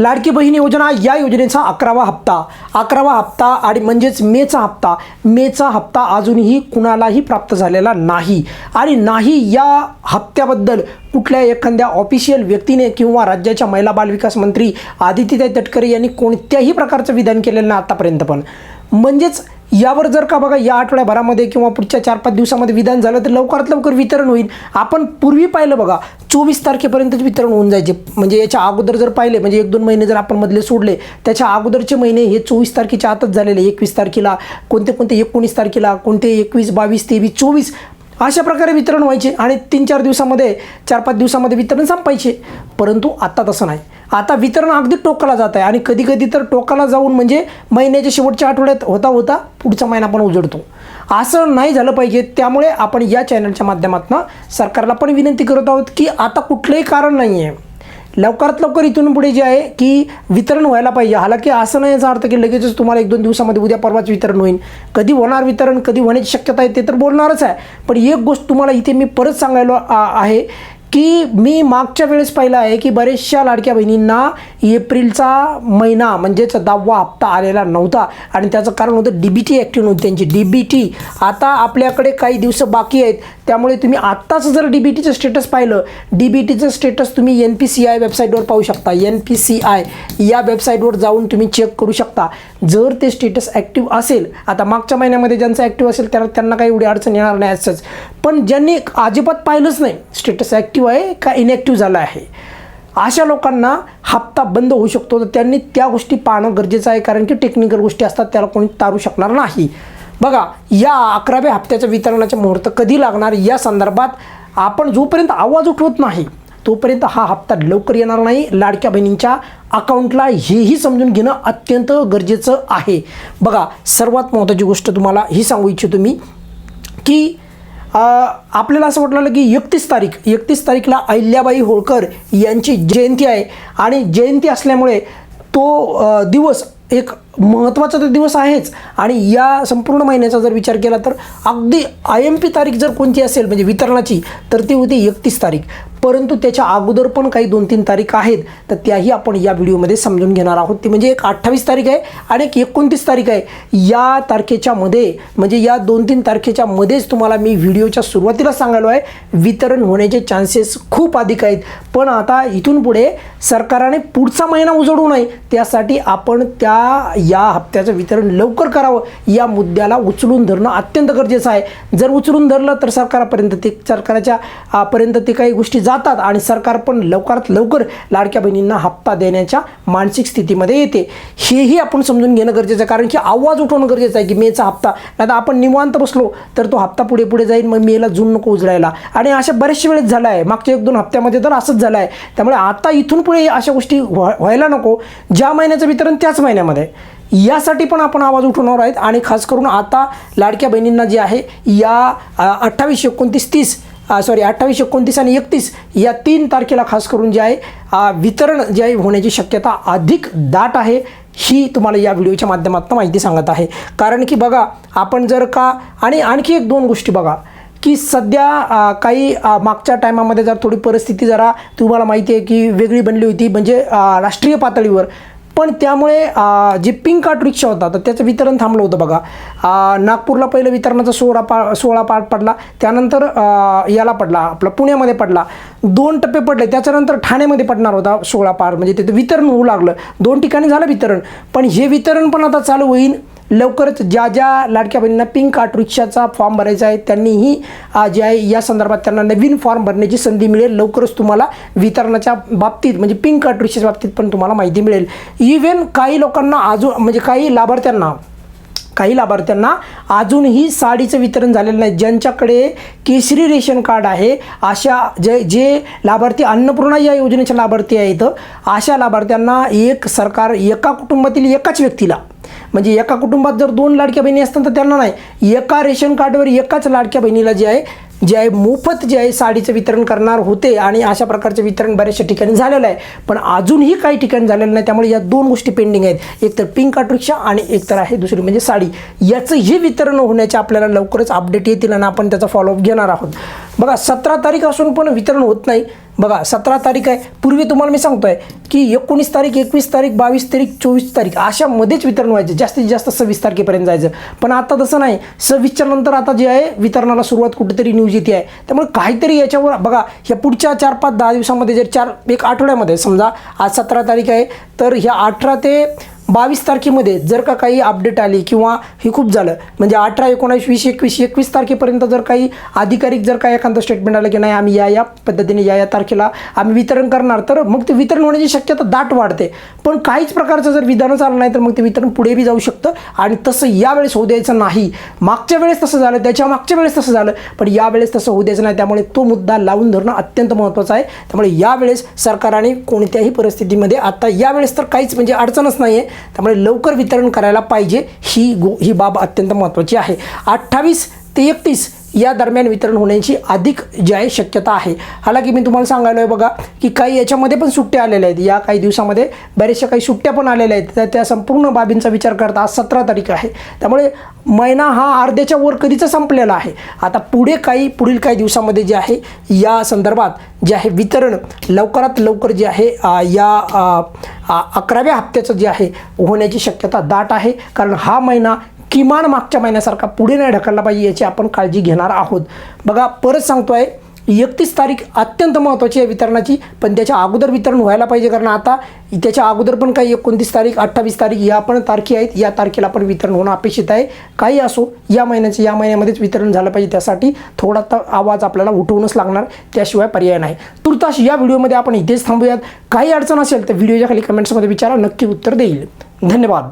लाडकी बहीण योजना या योजनेचा अकरावा हप्ता. अकरावा हप्ता आणि म्हणजेच मेचा हप्ता. मेचा हप्ता अजूनही कुणालाही प्राप्त झालेला नाही. आणि नाही या हप्त्याबद्दल कुठल्या एखाद्या ऑफिशियल व्यक्तीने किंवा राज्याच्या महिला बालविकास मंत्री आदित्यताई तटकरे यांनी कोणत्याही प्रकारचं विधान केलेलं नाही आतापर्यंत पण. म्हणजेच यावर जर का बघा या आठवड्याभरामध्ये किंवा पुढच्या चार पाच दिवसामध्ये विधान झालं तर लवकरात लवकर वितरण होईल. आपण पूर्वी पाहिलं बघा चोवीस तारखेपर्यंतच वितरण होऊन जायचे. म्हणजे याच्या अगोदर जर पाहिले म्हणजे एक दोन महिने जर आपण मधले सोडले त्याच्या अगोदरचे महिने हे चोवीस तारखेच्या आतच झालेले. एकवीस तारखेला कोणते कोणते एकोणीस तारखेला कोणते एकवीस बावीस तेवीस चोवीस अशा प्रकारे वितरण व्हायचे आणि तीन चार दिवसामध्ये चार पाच दिवसामध्ये वितरण संपायचे. परंतु आत्ता तसं नाही. आता वितरण अगदी टोकाला जात आहे. आणि कधी कधी तर टोकाला जाऊन म्हणजे महिन्याच्या शेवटच्या आठवड्यात होता होता पुढचा महिना पण उजडतो. असं नाही झालं पाहिजे. त्यामुळे आपण या चॅनलच्या माध्यमातून सरकारला पण विनंती करत आहोत की आता कुठलंही कारण नाही आहे लवकरात लवकर इथून पुढे जे आहे की वितरण व्हायला पाहिजे. हालाकी असं नाही याचा अर्थ की लगेचच तुम्हाला एक दोन दिवसामध्ये उद्या परवाच वितरण होईल. कधी होणार वितरण कधी होण्याची शक्यता आहे ते तर बोलणारच आहे. पण एक गोष्ट तुम्हाला इथे मी परत सांगायला आहे की मी मागच्या वेळेस पाहिलं आहे की बरेचशा लाडक्या बहिणींना एप्रिलचा महिना म्हणजेच दहावा हप्ता आलेला नव्हता. आणि त्याचं कारण होतं डी बी टी ॲक्टिव्ह नव्हती त्यांची. डी बी टी आता आपल्याकडे काही दिवस बाकी आहेत. त्यामुळे तुम्ही आत्ताच जर डी बी टीचं स्टेटस पाहिलं डी बी टीचं स्टेटस तुम्ही एन पी सी आय वेबसाईटवर पाहू शकता. एन पी सी आय या वेबसाईटवर जाऊन तुम्ही चेक करू शकता. जर ते स्टेटस ॲक्टिव्ह असेल आता मागच्या महिन्यामध्ये ज्यांचं ॲक्टिव्ह असेल त्यांना त्यांना काही एवढी अडचण येणार नाही असंच. पण ज्यांनी अजिबात पाहिलंच नाही स्टेटस ॲक्टिव्ह आहे का इनॅक्टिव्ह झाला आहे? अशा लोकांना हप्ता बंद होऊ शकतो. तर त्यांनी त्या गोष्टी पाहणं गरजेचं आहे. कारण की टेक्निकल गोष्टी असतात त्याला कोणी तारू शकणार नाही. बघा या अकराव्या हप्त्याच्या वितरणाचे मुहूर्त कधी लागणार? या संदर्भात आपण जोपर्यंत आवाज उठवत नाही तोपर्यंत हा हप्ता लवकर येणार नाही. लाडक्या बहिणींच्या अकाउंटला हेही समजून घेणं अत्यंत गरजेचं आहे. बघा सर्वात महत्त्वाची गोष्ट तुम्हाला ही सांगू इच्छितो मी की आपल्याला असं वाटलं की एकतीस तारीख एकतीस तारीखला अहिल्याबाई होळकर यांची जयंती आहे. आणि जयंती असल्यामुळे तो दिवस एक महत्त्वाचा तर दिवस आहेच. आणि या संपूर्ण महिन्याचा जर विचार केला तर अगदी आय एम पी तारीख जर कोणती असेल म्हणजे वितरणाची तर ती होती एकतीस तारीख. परंतु त्याच्या अगोदर पण काही दोन तीन तारीख आहेत तर त्याही आपण या व्हिडिओमध्ये समजून घेणार आहोत. ती म्हणजे एक अठ्ठावीस तारीख आहे आणि एक एकोणतीस तारीख आहे. या तारखेच्या मध्ये म्हणजे या दोन तीन तारखेच्या मध्येच तुम्हाला मी व्हिडिओच्या सुरुवातीला सांगायलो आहे. वितरण होण्याचे चान्सेस खूप अधिक आहेत. पण आता इथून पुढे सरकारने पुढचा महिना उजडू नये त्यासाठी आपण त्या या हप्त्याचं वितरण लवकर करावं या मुद्द्याला उचलून धरणं अत्यंत गरजेचं आहे. जर उचलून धरलं तर सरकारापर्यंत ते सरकारच्या पर्यंत ते काही गोष्टी जातात आणि सरकार पण लवकरात लवकर लाडक्या बहिणींना हप्ता देण्याच्या मानसिक स्थितीमध्ये येते. हेही आपण समजून घेणं गरजेचं आहे कारण की आवाज उठवणं गरजेचं आहे की मेचा हप्ता. नाही आपण निवांत बसलो तर तो हप्ता पुढे पुढे जाईल मग मेला जून नको उजळायला. आणि अशा बऱ्याचशा वेळेस झालं आहे मागच्या एक दोन हप्त्यामध्ये तर असंच झालं आहे त्यामुळे आता इथून पुढे अशा गोष्टी व्हायला नको. ज्या महिन्याचं वितरण त्याच महिन्यामध्ये. यासाठी पण आपण आवाज उठवणार आहेत आणि खास करून आता लाडक्या बहिणींना जे आहे या अठ्ठावीस एकोणतीस तीस सॉरी अठ्ठावीस एकोणतीस आणि एकतीस या तीन तारखेला खास करून जे आहे वितरण जे आहे होण्याची शक्यता अधिक दाट आहे ही तुम्हाला या व्हिडिओच्या माध्यमातून माहिती सांगत आहे. कारण की बघा आपण जर का आणि आणखी एक दोन गोष्टी बघा की सध्या काही मागच्या टायमामध्ये जर थोडी परिस्थिती जरा तुम्हाला माहिती आहे की वेगळी बनली होती म्हणजे राष्ट्रीय पातळीवर पण त्यामुळे जे पिंक कार्ड रिक्षा होता तर त्याचं वितरण थांबलं होतं बघा. नागपूरला पहिलं वितरणाचा सोहळा पा सोहळा पार पडला. त्यानंतर याला पडला आपला पुण्यामध्ये पडला. दोन टप्पे पडले. त्याच्यानंतर ठाण्यामध्ये पडणार होता सोहळा पार. म्हणजे तिथं वितरण होऊ लागलं. दोन ठिकाणी झालं वितरण. पण हे वितरण पण आता चालू होईल. लवकरच ज्या ज्या लाडक्या बहिणींना पिंक कार्ड रिक्षाचा फॉर्म भरायचा आहे त्यांनीही जे आहे या संदर्भात त्यांना नवीन फॉर्म भरण्याची संधी मिळेल. लवकरच तुम्हाला वितरणाच्या बाबतीत म्हणजे पिंक कार्ड रिक्षाच्या बाबतीत पण तुम्हाला माहिती मिळेल. इव्हन काही लोकांना अजून म्हणजे काही लाभार्थ्यांना काही लाभार्थ्यांना अजूनही साडीचं वितरण झालेलं नाही. ज्यांच्याकडे केसरी रेशन कार्ड आहे अशा जे जे लाभार्थी अन्नपूर्णा या योजनेच्या लाभार्थी आहेत अशा लाभार्थ्यांना एक सरकार एका कुटुंबातील एकाच व्यक्तीला म्हणजे एका कुटुंबात जर दोन लाडक्या बहिणी असतात तर त्यांना नाही. एका रेशन कार्डवर एकाच लाडक्या बहिणीला जे आहे जे आहे मोफत जे आहे साडीचं वितरण करणार होते आणि अशा प्रकारचे वितरण बऱ्याचशा ठिकाणी झालेलं आहे. पण अजूनही काही ठिकाणी झालेलं नाही. त्यामुळे या दोन गोष्टी पेंडिंग आहेत. एक तर पिंक कार्ड रिक्षा आणि एक तर आहे दुसरी म्हणजे साडी. याचं हे वितरण होण्याचे आपल्याला लवकरच अपडेट येतील आणि आपण त्याचा फॉलोअप घेणार आहोत. बघा सतरा तारीख असून पण वितरण होत नाही. बघा सतरा तारीख आहे. पूर्वी तुम्हाला मी सांगतोय की एकोणीस तारीख एकवीस तारीख बावीस तारीख चोवीस तारीख अशामध्येच वितरण व्हायचं. जास्तीत जास्त सव्वीस तारखेपर्यंत जायचं. पण आता तसं नाही. सव्वीसच्या नंतर आता जे आहे वितरणाला सुरुवात कुठेतरी न्यूज येते आहे. त्यामुळे काहीतरी याच्यावर बघा ह्या पुढच्या चार पाच दहा दिवसामध्ये जर चार एक आठवड्यामध्ये समजा आज सतरा तारीख आहे तर ह्या अठरा ते बावीस तारखेमध्ये जर का काही अपडेट आली किंवा हे खूप झालं म्हणजे अठरा एकोणावीस वीस एकवीस एकवीस तारखेपर्यंत जर काही अधिकारिक जर काही एखादं स्टेटमेंट आलं की नाही आम्ही या या पद्धतीने या या तारखेला आम्ही वितरण करणार तर मग ते वितरण होण्याची शक्यता दाट वाढते. पण काहीच प्रकारचं जर विधानच आलं नाही तर मग ते वितरण पुढे बी जाऊ शकतं आणि तसं यावेळेस होऊ द्यायचं नाही. मागच्या वेळेस तसं झालं त्याच्या मागच्या वेळेस तसं झालं पण यावेळेस तसं होऊ द्यायचं नाही त्यामुळे तो मुद्दा लावून धरणं अत्यंत महत्त्वाचं आहे. त्यामुळे यावेळेस सरकारने कोणत्याही परिस्थितीमध्ये आता यावेळेस तर काहीच म्हणजे अडचणच नाही आहे त्यामुळे लवकर वितरण करायला पाहिजे. ही गो ही बाब अत्यंत महत्त्वाची आहे. अठ्ठावीस ते एकतीस या दरम्यान वितरण होण्याची अधिक जी आहे शक्यता आहे. हालाकी मी तुम्हाला सांगायलो आहे बघा की काही याच्यामध्ये पण सुट्ट्या आलेल्या आहेत. या काही दिवसामध्ये बऱ्याचशा काही सुट्ट्या पण आलेल्या आहेत. तर त्या संपूर्ण बाबींचा विचार करता आज सतरा तारीख आहे. त्यामुळे महिना हा अर्ध्याच्या वर कधीचा संपलेला आहे. आता पुढे काही पुढील काही दिवसामध्ये जे आहे या संदर्भात जे आहे वितरण लवकरात लवकर जे आहे या अकराव्या हप्त्याचं जे आहे होण्याची शक्यता दाट आहे. कारण हा महिना किमान मागच्या महिन्यासारखा पुढे नाही ढकलला पाहिजे याची आपण काळजी घेणार आहोत. बघा परत सांगतोय एकतीस तारीख अत्यंत महत्त्वाची आहे वितरणाची पण त्याच्या अगोदर वितरण व्हायला पाहिजे कारण आता त्याच्या अगोदर पण काही एकोणतीस तारीख अठ्ठावीस तारीख या पण तारखे आहेत. या तारखेला पण वितरण होणं अपेक्षित आहे. काही असो या महिन्याचं या महिन्यामध्येच वितरण झालं पाहिजे. त्यासाठी थोडा तर आवाज आपल्याला उठवूनच लागणार त्याशिवाय पर्याय नाही. तुर्तास या व्हिडिओमध्ये आपण इथेच थांबूयात. काही अडचण असेल तर व्हिडिओच्या खाली कमेंट्समध्ये विचारा. नक्की उत्तर देईल. धन्यवाद.